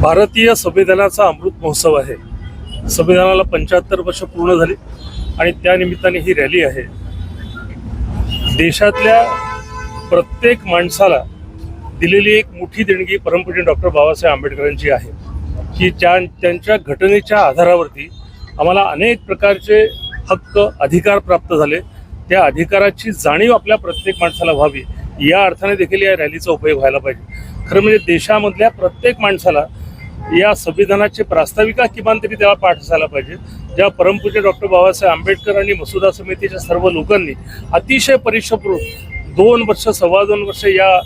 भारतीय संविधानाचा अमृत महोत्सव आहे. संविधानाला पंच्याहत्तर वर्ष पूर्ण झाली आणि त्यानिमित्ताने ही रॅली आहे. देशातल्या प्रत्येक माणसाला दिलेली एक मोठी देणगी परमपूज्य डॉक्टर बाबासाहेब आंबेडकरांची आहे. की त्या त्यांच्या घटनेच्या आधारावरती आम्हाला अनेक प्रकारचे हक्क अधिकार प्राप्त झाले. त्या अधिकाराची जाणीव आपल्या प्रत्येक माणसाला व्हावी. या अर्थाने देखील या रॅलीचा उपयोग व्हायला पाहिजे. खरं म्हणजे देशामधल्या प्रत्येक माणसाला या संविधानाची प्रास्ताविका किमान तरी त्याला पाठ असायला पाहिजे. ज्या परमपूज्य डॉक्टर बाबासाहेब आंबेडकर आणि मसुदा समितीच्या सर्व लोकांनी अतिशय परिश्रमपूर्वक दोन वर्ष सव्वा दोन वर्ष या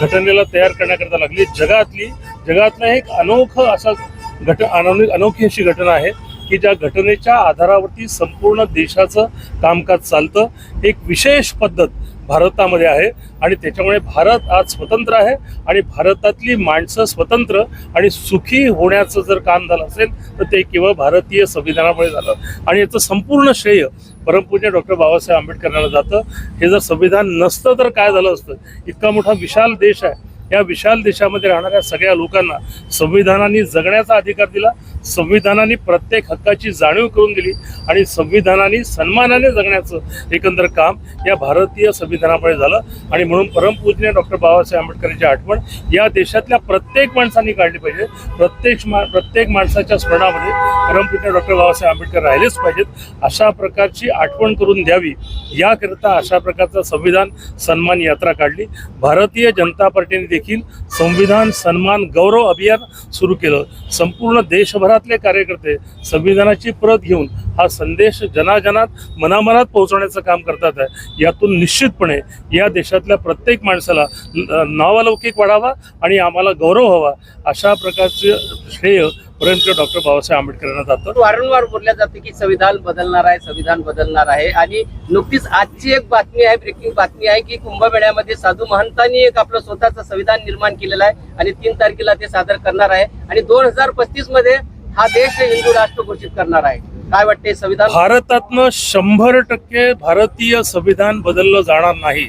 घटनेला तयार करण्याकरता लागली. जगातली जगातला एक अनोखं असा घट अनो- अनोखी अशी घटना आहे की ज्या घटनेच्या आधारावरती संपूर्ण देशाचं कामकाज चालतं. एक विशेष पद्धत भारतामध्ये आहे आणि त्याच्यामुळे भारत आज स्वतंत्र आहे आणि भारतातली माणसं स्वतंत्र आणि सुखी होण्याचं जर काम झालं असेल तर ते केवळ भारतीय संविधानामुळे झालं. आणि याचं संपूर्ण श्रेय परमपूज्य डॉक्टर बाबासाहेब आंबेडकरांना जातं. हे जर संविधान नसतं तर काय झालं असतं? इतका मोठा विशाल देश आहे. या विशाल देशामध्ये राहणाऱ्या सगळ्या लोकांना संविधानाने जगण्याचा अधिकार दिला. संविधानाने प्रत्येक हक्काची जाणीव करून दिली आणि संविधानाने सन्मानाने जगण्याचं एकंदर काम या भारतीय संविधानामुळे झालं. आणि म्हणून परमपूजनीय डॉक्टर बाबासाहेब आंबेडकरांची आठवण या देशातल्या प्रत्येक माणसांनी काढली पाहिजे. प्रत्येक मा प्रत्येक माणसाच्या स्मरणामध्ये परमपूजनीय डॉक्टर बाबासाहेब आंबेडकर राहिलेच पाहिजेत. अशा प्रकारची आठवण करून द्यावी. याकरिता अशा प्रकारचं संविधान सन्मान यात्रा काढली. भारतीय जनता पार्टीने देखील संविधान सन्मान गौरव अभियान सुरू केलं. संपूर्ण देशभरातले कार्यकर्ते संविधानाची प्रत घेऊन हा संदेश जनाजनात मनामनात पोहोचवण्याचं काम करतात. आहे यातून निश्चितपणे या देशातल्या प्रत्येक माणसाला नावालौकिक वाढावा आणि आम्हाला गौरव हवा अशा प्रकारचं श्रेय परंतु डॉक्टर बाबासाहेब आंबेडकरांना जातं. वारंवार बोलल्या जाते की संविधान बदलणार आहे संविधान बदलणार आहे. आणि नुकतीच आजची एक बातमी आहे ब्रेकिंग बातमी आहे की कुंभमेळ्यामध्ये साधू महंतांनी एक आपलं स्वतःचं संविधान निर्माण केलेलं आहे आणि तीन तारखेला ते सादर करणार आहे. आणि दोन हजार पस्तीसमध्ये हा देश हिंदू राष्ट्र घोषित करणार आहे. काय वाटते संविधान? भारतातनं शंभर टक्के भारतीय संविधान बदललं जाणार नाही.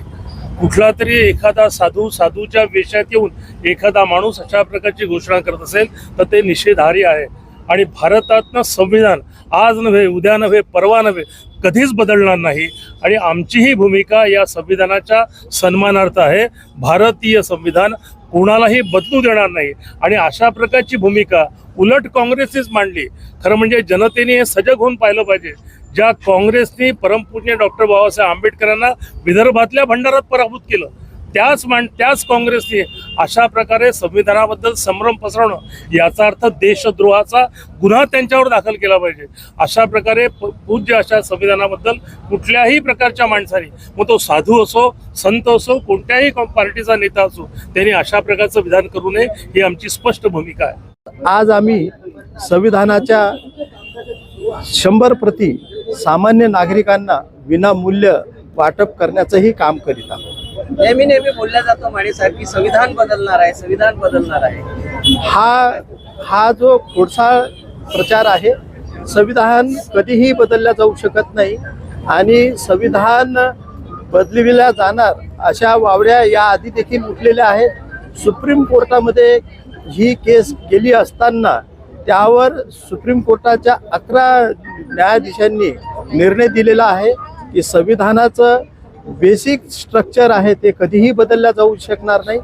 कुठला तरी एखादा साधू साधूच्या वेशात येऊन एखादा माणूस अशा प्रकारची घोषणा करत असेल तर ते निषेधारी आहे. आणि भारतातनं संविधान आज नव्हे उद्या नव्हे परवा नव्हे कधीच बदलणार नाही. आणि आमचीही भूमिका या संविधानाच्या सन्मानार्थ आहे. भारतीय संविधान कोणालाही बदलू देणार नाही. आणि अशा प्रकारची भूमिका उलट काँग्रेसनेच मांडली. खरं म्हणजे जनतेने हे सजग होऊन पाहिलं पाहिजे. ज्या काँग्रेसने परमपूज्य डॉक्टर बाबासाहेब आंबेडकरांना विदर्भातल्या भंडारात पराभूत केलं. त्याच मान त्याच काँग्रेसने अशा प्रकारे संविधानाबद्दल संभ्रम पसरवणं याचा अर्थ देशद्रोहाचा गुन्हा त्यांच्यावर दाखल केला पाहिजे. अशा प्रकारे प- पूज्य अशा संविधानाबद्दल कुठल्याही प्रकारच्या माणसाने मग तो साधू असो संत असो कोणत्याही कॉ- पार्टीचा नेता असो त्यांनी अशा प्रकारचं विधान करू नये ही आमची स्पष्ट भूमिका आहे. आज आम्ही संविधानाच्या शंभर प्रती सामान्य नागरिकांना विनामूल्य वाटप करण्याचंही काम करीत आहोत. नेहमी नेहमी बोलल्या जातो माने साहेब की संविधान बदलणार आहे संविधान बदलणार आहे. हा हा जो पुढचा प्रचार आहे संविधान कधीही बदलल्या जाऊ शकत नाही आणि संविधान बदलविल्या जाणार अशा वावड्या या आधी देखील उठलेल्या आहेत. सुप्रीम कोर्टामध्ये ही केस गेली असताना त्यावर सुप्रीम कोर्टाच्या अकरा न्यायाधीशांनी निर्णय दिलेला आहे की संविधानाचं बेसिक स्ट्रक्चर आहे ते कधीही बदलल्या जाऊ शकणार नाही.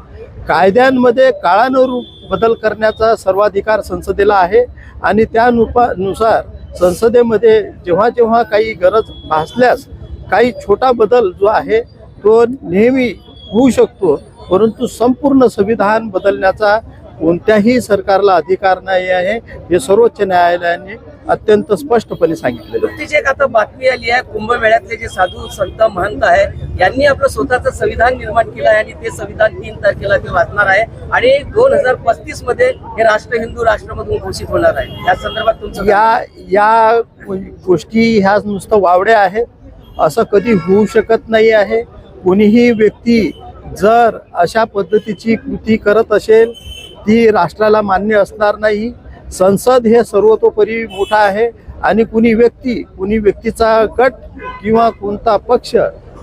कायद्यांमध्ये काळानुरूप बदल करण्याचा सर्वाधिकार संसदेला आहे आणि त्यानुपा नुसार संसदेमध्ये जेव्हा जेव्हा काही गरज भासल्यास काही छोटा बदल जो आहे तो नेहमी होऊ शकतो. परंतु संपूर्ण संविधान बदलण्याचा कोणत्याही सरकारला अधिकार नाही आहे. हे सर्वोच्च न्यायालयाने अत्यंत स्पष्टपणे सांगितलेलं आहे. नुकतीच एक आता बातमी आली आहे कुंभमेळ्यातले जे साधू संत महंत आहे यांनी आपलं स्वतःचं संविधान निर्माण केलं आहे आणि ते संविधान तीन तारखेला ते वाचणार आहे. आणि दोन हजार पस्तीसमध्ये हे राष्ट्र हिंदू राष्ट्रमधून घोषित होणार आहे. या संदर्भात तुमचं? या या गोष्टी ह्या नुसतं वावड्या आहेत असं कधी होऊ शकत नाही आहे. कोणीही व्यक्ती जर अशा पद्धतीची कृती करत असेल ती राष्ट्राला मान्य असणार नाही. संसद हे सर्वतोपरी मोठा आहे आणि कुणी व्यक्ती कुणी व्यक्तीचा गट किंवा कोणता पक्ष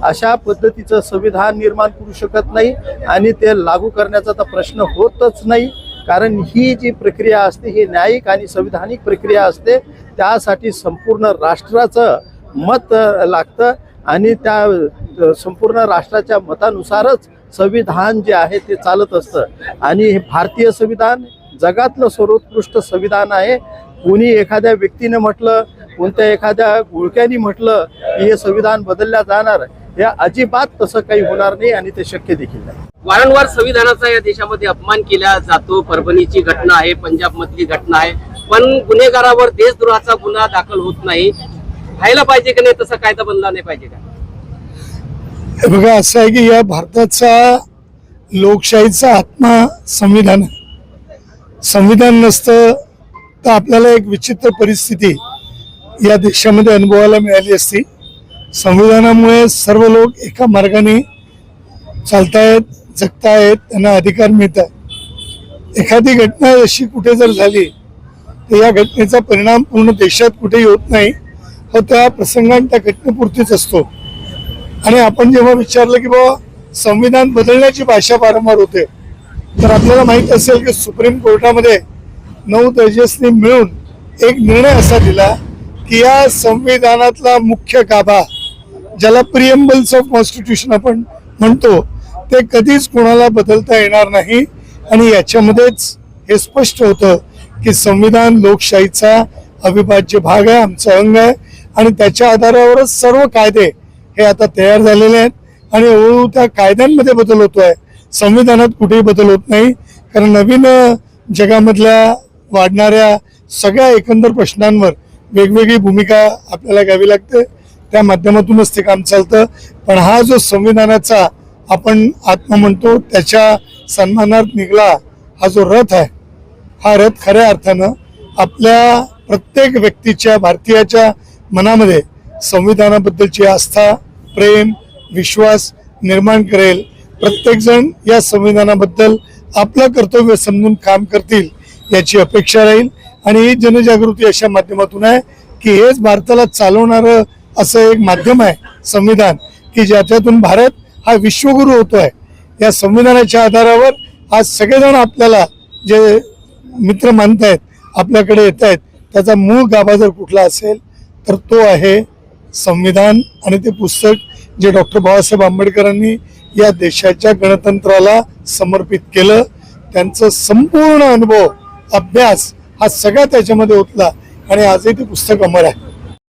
अशा पद्धतीचं संविधान निर्माण करू शकत नाही आणि ते लागू करण्याचा तर प्रश्न होतच नाही. कारण ही जी प्रक्रिया असते ही न्यायिक आणि संविधानिक प्रक्रिया असते त्यासाठी संपूर्ण राष्ट्राचं मत लागतं आणि त्या संपूर्ण राष्ट्राच्या मतानुसारच संविधान जे आहे ते चालत असतं. आणि हे भारतीय संविधान जगातलं सर्वोत्कृष्ट संविधान आहे. कोणी एखाद्या व्यक्तीने म्हटलं कोणत्या एखाद्या गुळक्यानी म्हटलं की हे संविधान बदलल्या जाणार हे अजिबात तसं काही होणार नाही आणि ते शक्य देखील नाही. वारंवार संविधानाचा या देशामध्ये अपमान केला जातो. परभणीची घटना आहे पंजाब मधली घटना आहे. पण गुन्हेगारावर देशद्रोहाचा गुन्हा दाखल होत नाही. व्हायला पाहिजे की नाही तसा कायदा बनला नाही पाहिजे का? हे बघा असं आहे की या भारताचा लोकशाहीचा आत्मा संविधान आहे. संविधान नसतं तर आपल्याला एक विचित्र परिस्थिती या देशामध्ये अनुभवायला मिळाली असती. संविधानामुळे सर्व लोक एका मार्गाने चालतायत जगतायत त्यांना अधिकार मिळत आहेत एखादी घटना अशी कुठे जर झाली तर या घटनेचा परिणाम पूर्ण देशात कुठेही होत नाही. हो त्या प्रसंगान त्या घटनेपुरतीच असतो. आणि आपण जेव्हा विचारलं की बाबा संविधान बदलण्याची भाषा वारंवार होते तर आपल्याला माहीत असेल की सुप्रीम कोर्टामध्ये नऊ जजेसनी मिळून एक निर्णय असा दिला की या संविधानातला मुख्य गाभा ज्याला प्रिएम्बल्स ऑफ कॉन्स्टिट्यूशन आपण म्हणतो ते कधीच कोणाला बदलता येणार नाही. आणि याच्यामध्येच हे स्पष्ट होतं की संविधान लोकशाहीचा अविभाज्य भाग आहे आमचं अंग आहे. आणि त्याच्या आधारावरच सर्व कायदे हे आता तयार झालेले आहेत. आणि हळूहळू त्या कायद्यांमध्ये बदल होतो आहे संविधानात कुठेही बदल होत नाही. कारण नवीन जगामधल्या वाढणाऱ्या सगळ्या एकंदर प्रश्नांवर वेगवेगळी भूमिका आपल्याला घ्यावी लागते. त्या माध्यमातूनच ते काम चालतं. पण हा जो संविधानाचा आपण आत्मा म्हणतो त्याच्या सन्मानार्थ निघला हा जो रथ आहे हा रथ खऱ्या अर्थानं आपल्या प्रत्येक व्यक्तीच्या भारतीयाच्या मनामध्ये संविधानाबद्दलची आस्था प्रेम विश्वास निर्माण करेल. प्रत्येकजण या संविधानाबद्दल आपलं कर्तव्य समजून काम करतील याची अपेक्षा राहील. आणि ही जनजागृती अशा माध्यमातून आहे की हेच भारताला चालवणारं असं एक माध्यम आहे संविधान की ज्याच्यातून भारत हा विश्वगुरू होतोय. या संविधानाच्या आधारावर आज सगळेजण आपल्याला जे मित्र मानत आहेत आपल्याकडे येत आहेत त्याचा मूळ गाभा जर कुठला असेल तर तो आहे संविधान. आणि ते पुस्तक जे डॉक्टर बाबासाहेब आंबेडकरांनी या देशाच्या गणतंत्राला समर्पित केलं. त्यांचं संपूर्ण अनुभव अभ्यास हा सगळा त्याच्यामध्ये होतला. आणि आजही ते पुस्तक अमर आहे.